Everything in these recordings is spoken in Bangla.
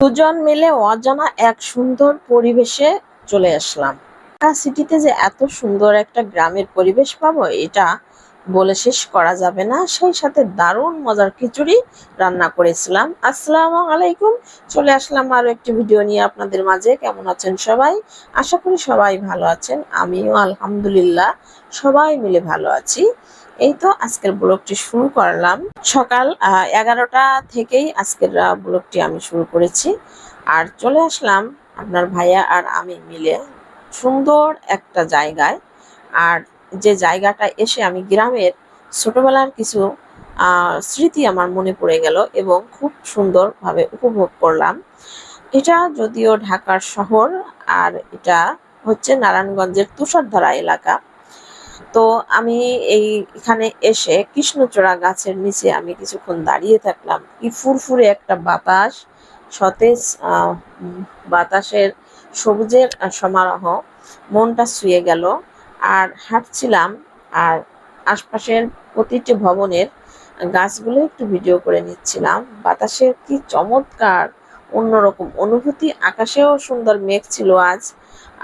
দুজন মিলে অজানা এক সুন্দর পরিবেশে চলে আসলাম। সিটিতে যে এত সুন্দর একটা গ্রামের পরিবেশ পাবো, এটা বলে শেষ করা যাবে না। সেই সাথে দারুণ মজার খিচুড়ি রান্না করেছিলাম। আসসালামু আলাইকুম। চলে আসলাম আরও একটি ভিডিও নিয়ে আপনাদের মাঝে। কেমন আছেন সবাই? আশা করি সবাই ভালো আছেন। আমিও আলহামদুলিল্লাহ সবাই মিলে ভালো আছি। এই তো আজকের ব্লগটি শুরু করলাম। সকাল এগারোটা থেকেই আজকের ব্লগটি আমি শুরু করেছি। আর চলে আসলাম আপনার ভাইয়া আর আমি মিলে। সুন্দর একটা জায়গায়। আর যে জায়গাটা এসে আমি গ্রামের ছোটবেলার কিছু স্মৃতি আমার মনে পড়ে গেল এবং খুব সুন্দরভাবে উপভোগ করলাম। এটা যদিও ঢাকার শহর, আর এটা হচ্ছে নারায়ণগঞ্জের তুষারধারা এলাকা। তো আমি এই, এখানে এসে কৃষ্ণচূড়া গাছের নিচে আমি কিছুক্ষণ দাঁড়িয়ে থাকলাম। কি ফুরফুরে একটা বাতাস, সতেজ বাতাসের সবুজের সমারোহ, মনটা ছুঁয়ে গেল। আর হাঁটছিলাম আর আশপাশের প্রতিটি ভবনের গাছগুলো একটু ভিডিও করে নিচ্ছিলাম। বাতাসের কি চমৎকার, অন্যরকম অনুভূতি। আকাশেও সুন্দর মেঘ ছিল আজ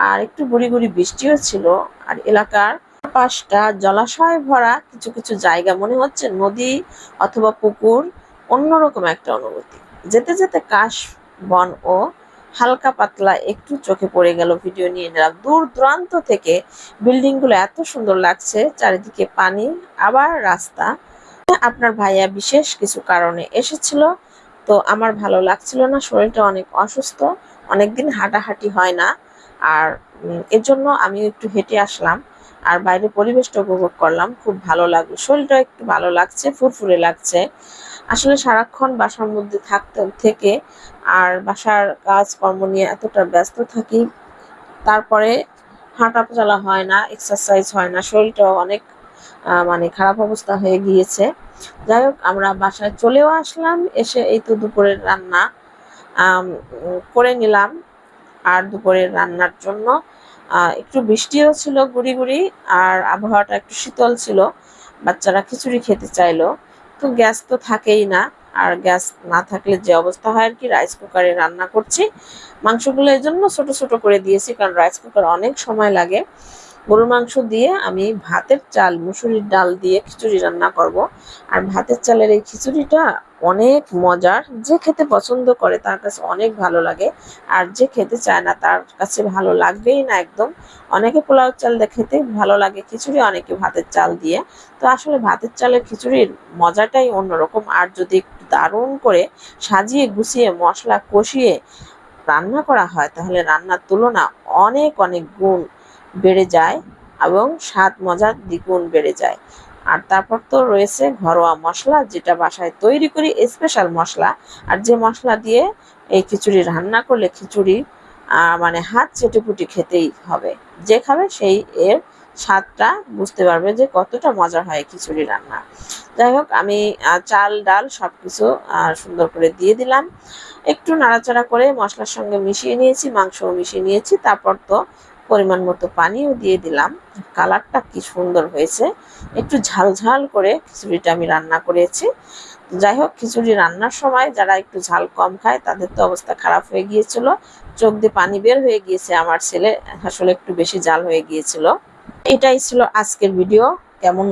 আর একটু গুড়ি গুড়ি বৃষ্টিও ছিল আর এলাকার পাশটা জলাশয় ভরা কিছু কিছু জায়গা, মনে হচ্ছে নদী অথবা পুকুর, অন্যরকম একটা অনুভূতি। যেতে যেতে কাশ, বন ও হালকা পাতলা একটু চোখে পড়ে গেল ভিডিও নিয়ে নিলাম। দূর দূরান্ত থেকে বিল্ডিংগুলো এত সুন্দর লাগছে, চারিদিকে পানি, আবার রাস্তা। আপনার ভাইয়া বিশেষ কিছু কারণে এসেছিল, তো আমার ভালো লাগছিল না, শরীরটা অনেক অসুস্থ, অনেকদিন হাঁটাহাঁটি হয় না। আর এর জন্য আমি একটু হেঁটে আসলাম, আর বাইরে পরিবেশটা উপভোগ করলাম, খুব ভালো লাগল। শরীরটা একটু ভালো লাগছে, ফুরফুরে লাগছে। আসলে সারাক্ষণ বাসার মধ্যে থাকতে থেকে আর বাসার কাজকর্ম নিয়ে এতটা ব্যস্ত থাকি, তারপরে হাঁটা চলা হয় না এক্সারসাইজ হয় না, শরীরটাও অনেক মানে খারাপ অবস্থা হয়ে গিয়েছে। যাই হোক, আমরা বাসায় চলেও আসলাম, এসে এই তো দুপুরের রান্না করে নিলাম। আর দুপুরের রান্নার জন্য একটু বৃষ্টিও ছিল, গুড়ি গুড়ি, আর আবহাওয়াটা একটু শীতল ছিল, বাচ্চারা খিচুড়ি খেতে চাইলো। তো গ্যাস তো থাকেই না। আর গ্যাস না থাকলে যে অবস্থা হয় আর কি রাইস কুকারে রান্না করছি। মাংসগুলো এই জন্য ছোটো ছোটো করে দিয়েছি, কারণ রাইস কুকার অনেক সময় লাগে। গরুর মাংস দিয়ে আমি ভাতের চাল, মুসুরির ডাল দিয়ে খিচুড়ি রান্না করব। আর ভাতের চালের এই খিচুড়িটা অনেক মজার, যে খেতে পছন্দ করে তার কাছে অনেক ভালো লাগে। আর যে খেতে চায় না তার কাছে ভালো লাগবেই না একদম। অনেকে পোলাও চাল দিয়ে খেতে ভালো লাগে, খিচুড়ি অনেকে ভাতের চাল দিয়ে। তো আসলে ভাতের চালের খিচুড়ির মজাটাই অন্যরকম। আর যদি দারুণ করে সাজিয়ে গুছিয়ে, মশলা কষিয়ে রান্না করা হয়, তাহলে রান্নার তুলনা অনেক অনেক গুণ বেড়ে যায় এবং স্বাদ মজার দ্বিগুণ বেড়ে যায়। আর তারপর তো রয়েছে ঘরোয়া মশলা, যেটা বাসায় তৈরি করি স্পেশাল মশলা। আর যে মশলা দিয়ে এই খিচুড়ি রান্না করলে খিচুড়ি মানে হাত চেটেপুটি খেতেই হবে। যে খাবে সেই এর স্বাদটা বুঝতে পারবে যে কতটা মজা হয় খিচুড়ি রান্না। যাই হোক, আমি চাল, ডাল সব কিছু সুন্দর করে দিয়ে দিলাম। একটু নাড়াচাড়া করে মশলার সঙ্গে মিশিয়ে নিয়েছি, মাংসও মিশিয়ে নিয়েছি। তারপর তো পরিমাণ মতো পানিও দিয়ে দিলাম। কালারটা কি সুন্দর হয়েছে। একটু ঝাল ঝাল করে খিচুড়িটা আমি রান্না করেছি। যাই হোক, খিচুড়ি রান্নার সময় যারা একটু ঝাল কম খায়, তাদের তো অবস্থা খারাপ হয়ে গিয়েছিল। চোখ দিয়ে পানি বের হয়ে গিয়েছে আমার ছেলে, আসলে একটু বেশি জাল হয়ে গিয়েছিল। এটাই ছিল আজকের ভিডিও। কেমন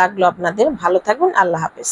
লাগল আপনাদের, ভালো থাকুন, আল্লাহ হাফেজ।